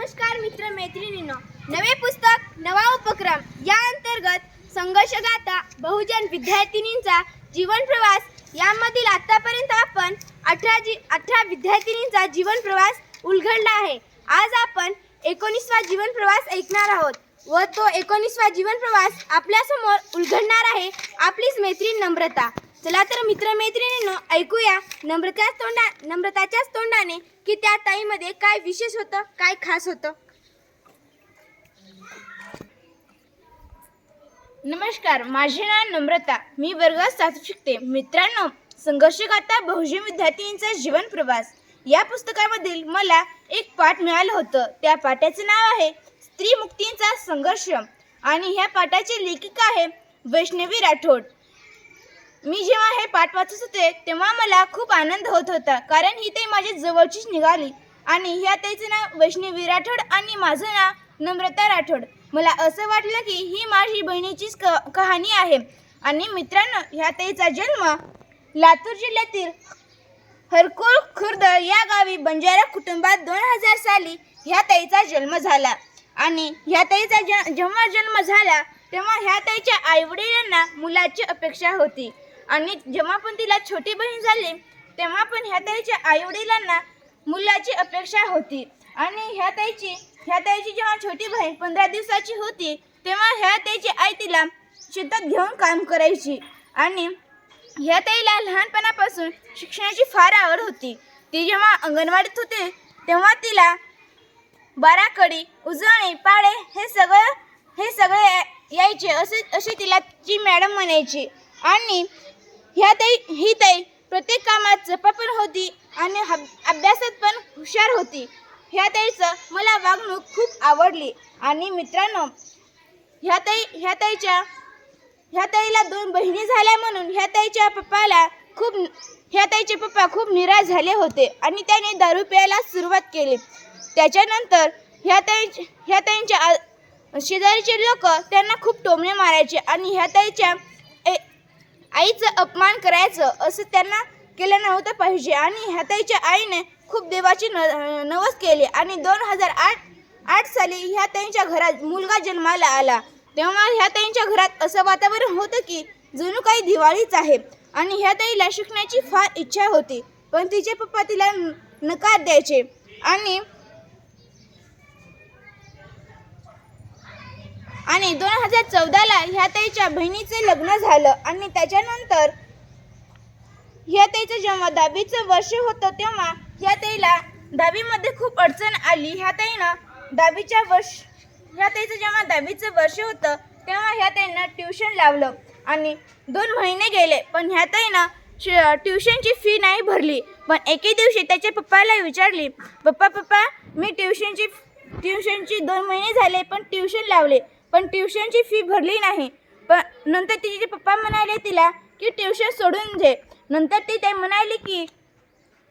नमस्कार मित्र मैत्रिणींनो. नवे पुस्तक नवा उपक्रम या अंतर्गत संघर्ष गाथा बहुजन विद्यार्थिनींचा जीवन प्रवास यामधील आतापर्यंत आपण अठरा जी अठरा विद्यार्थिनींचा जीवन प्रवास उलगडला आहे. आज आपण एकोणीसवा जीवन प्रवास ऐकणार आहोत व तो एकोणीसवा जीवन प्रवास आपल्यासमोर उलगडणार आहे. आपलीच मैत्रीण नम्रता. चला तर मित्रमैत्रिणींनो ऐकूया नम्रताच तोंडा नम्रताच्याच तोंडाने की त्या ताईमध्ये काय विशेष होतं काय खास होतं? नमस्कार माझे नाव नम्रता. मी वर्गात सातू शिकते. मित्रांनो संघर्षगाथा बहुजन विद्यार्थिनींचा जीवन प्रवास. या पुस्तकामधील मला एक पाठ मिळालं होतं. त्या पाठाचं नाव आहे स्त्री मुक्तींचा संघर्ष. आणि ह्या पाठाची लेखिका आहे वैष्णवी राठोड. मी जेव्हा हे पाठ वाचत होते तेव्हा मला खूप आनंद होत होता कारण ही ताई माझ्या जवळचीच निघाली. आणि ह्या ताईचं नाव वैष्णवी राठोड आणि माझं नाव नम्रता राठोड. मला असं वाटलं की ही माझी बहिणीचीच क कहाणी आहे. आणि मित्रांनो ह्या ताईचा जन्म लातूर जिल्ह्यातील हरकुळ खुर्द या गावी बंजारा कुटुंबात दोन हजार साली ह्या ताईचा जन्म झाला. आणि ह्या ताईचा ज जेव्हा जन्म झाला तेव्हा ह्या ताईच्या आईवडिलांना मुलाची अपेक्षा होती. आणि जेव्हा पण तिला छोटी बहीण झाली तेव्हा पण ह्या ताईच्या आईवडिलांना मुलाची अपेक्षा होती. आणि ह्या ताईची ह्या ताईची जेव्हा छोटी बहीण पंधरा दिवसाची होती तेव्हा ह्या ताईची आई तिला शेतात घेऊन काम करायची. आणि ह्या ताईला लहानपणापासून शिक्षणाची फार आवड होती. ती जेव्हा अंगणवाडीत होते तेव्हा तिला बाराकडी उजळणी पाळे हे सगळं हे सगळे यायचे असे असे तिला ती मॅडम म्हणायची. आणि ह्या ताई ही ताई प्रत्येक कामात चपापण होती आणि अभ्यासात पण हुशार होती. ह्या ताईचं मला वागणूक खूप आवडली. आणि मित्रांनो ह्या ताई ह्या ताईच्या ह्या ताईला दोन बहिणी झाल्या म्हणून ह्या ताईच्या पप्पाला खूप ह्या ताईचे पप्पा खूप निराश झाले होते आणि त्याने दारू प्यायला सुरुवात केली. त्याच्यानंतर ह्या ताई ह्या ताईंच्या शेजारीचे लोक त्यांना खूप टोमणे मारायचे आणि ह्या ताईच्या आईचं अपमान करायचं असं त्यांना केलं नव्हतं पाहिजे. आणि ह्या ताईच्या आईने खूप देवाची न नवस केली. आणि दोन हजार आठ आठ साली ह्या त्यांच्या घरात मुलगा जन्माला आला. तेव्हा ह्या ताईंच्या घरात असं वातावरण होतं की जणू काही दिवाळीच आहे. आणि ह्या ताईला शिकण्याची फार इच्छा होती. पण तिचे पप्पा तिला नकार द्यायचे. आणि आणि दोन हजार चौदाला ह्या ताईच्या बहिणीचे लग्न झालं आणि त्याच्यानंतर ह्या ताईचं जेव्हा दहावीचं वर्ष होतं तेव्हा ह्या ताईला दहावीमध्ये खूप अडचण आली. ह्या ताईनं दहावीच्या वर्ष ह्या ताईचं जेव्हा दहावीचं वर्ष होतं तेव्हा ह्या ताईनं ट्युशन लावलं आणि दोन महिने गेले. पण ह्या ताईनं श- ट्युशनची फी नाही भरली. पण एके दिवशी त्याच्या पप्पाला विचारली पप्पा पप्पा मी ट्युशनची ट्युशनची दोन महिने झाले पण ट्युशन लावले. पण ट्युशनची फी भरली नाही. पण नंतर तिचे पप्पा म्हणाले तिला की ट्युशन सोडून दे. नंतर ती ते म्हणाली की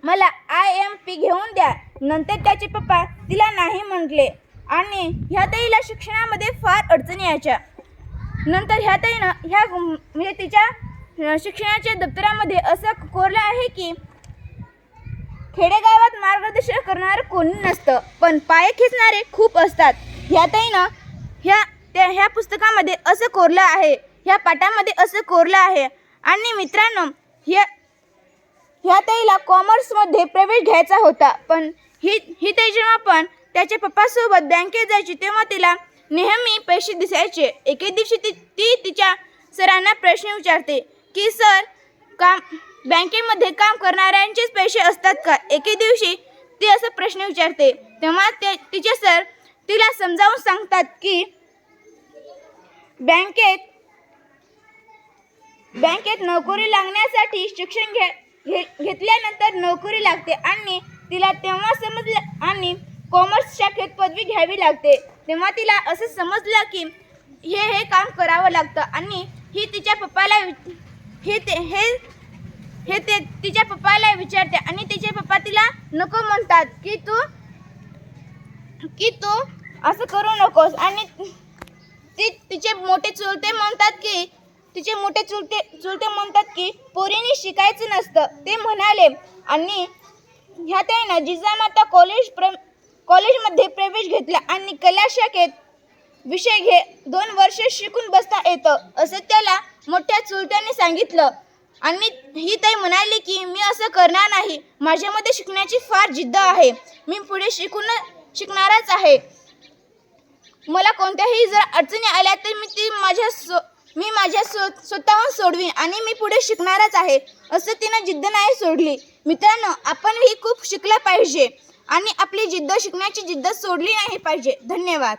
मला आय एम पी घेऊन द्या. नंतर त्याचे पप्पा तिला नाही म्हटले. आणि ह्या ताईला शिक्षणामध्ये फार अडचणी यायच्या. नंतर ह्या ताईनं ह्या म्हणजे तिच्या शिक्षणाच्या दप्तरामध्ये असं कोरलं आहे की खेडेगावात मार्गदर्शन करणारं कोणी नसतं. पण पाय खेचणारे खूप असतात. ह्या ताईनं ह्या त्या ह्या पुस्तकामध्ये असं कोरलं आहे ह्या पाठामध्ये असं कोरलं आहे. आणि मित्रांनो ह्या ह्या ताईला कॉमर्समध्ये प्रवेश घ्यायचा होता पण ही ही ताई जेव्हा पण त्याच्या पप्पासोबत बँकेत जायची तेव्हा तिला नेहमी पैसे दिसायचे. एके दिवशी ती ती तिच्या सरांना प्रश्न विचारते की सर काम बँकेमध्ये काम करणाऱ्यांचेच पैसे असतात का? एके दिवशी ती असं प्रश्न विचारते. तेव्हा ते तिचे सर तिला समजावून सांगतात की बँकेत बँकेत नोकरी लागण्यासाठी शिक्षण घे घे घेतल्यानंतर नोकरी लागते आणि तिला तेव्हा समजलं आणि कॉमर्स शाखेत पदवी घ्यावी लागते. तेव्हा तिला असं समजलं की हे हे काम करावं लागतं आणि ही तिच्या पप्पाला वि- हे ते हे हे ते तिच्या पप्पाला विचारते आणि तिचे पप्पा तिला नको म्हणतात की तू की तू असं करू नकोस आणि ती तिचे मोठे चुलते म्हणतात की तिचे मोठे चुलते चुलते म्हणतात की पोरीने शिकायचं नसतं. ते म्हणाले आणि ह्या त्यांना जिजामाता कॉलेज प्र कॉलेजमध्ये प्रवेश घेतला आणि कला शाखेत विषय घे दोन वर्ष शिकून बसता येतं असं त्याला मोठ्या चुलत्याने सांगितलं. आणि ही ताई म्हणाली की मी असं करणार नाही. माझ्यामध्ये शिकण्याची फार जिद्द आहे. मी पुढे शिकून शिकणारच आहे. मला कोणत्याही जर अडचणी आल्या तर मी ती माझ्या स्व मी माझ्या स्व स्वतःहून सोडवीन आणि मी पुढे शिकणारच आहे असं तिनं जिद्द नाही सोडली. मित्रांनो आपणही खूप शिकलं पाहिजे आणि आपली जिद्द शिकण्याची जिद्द सोडली नाही पाहिजे. धन्यवाद.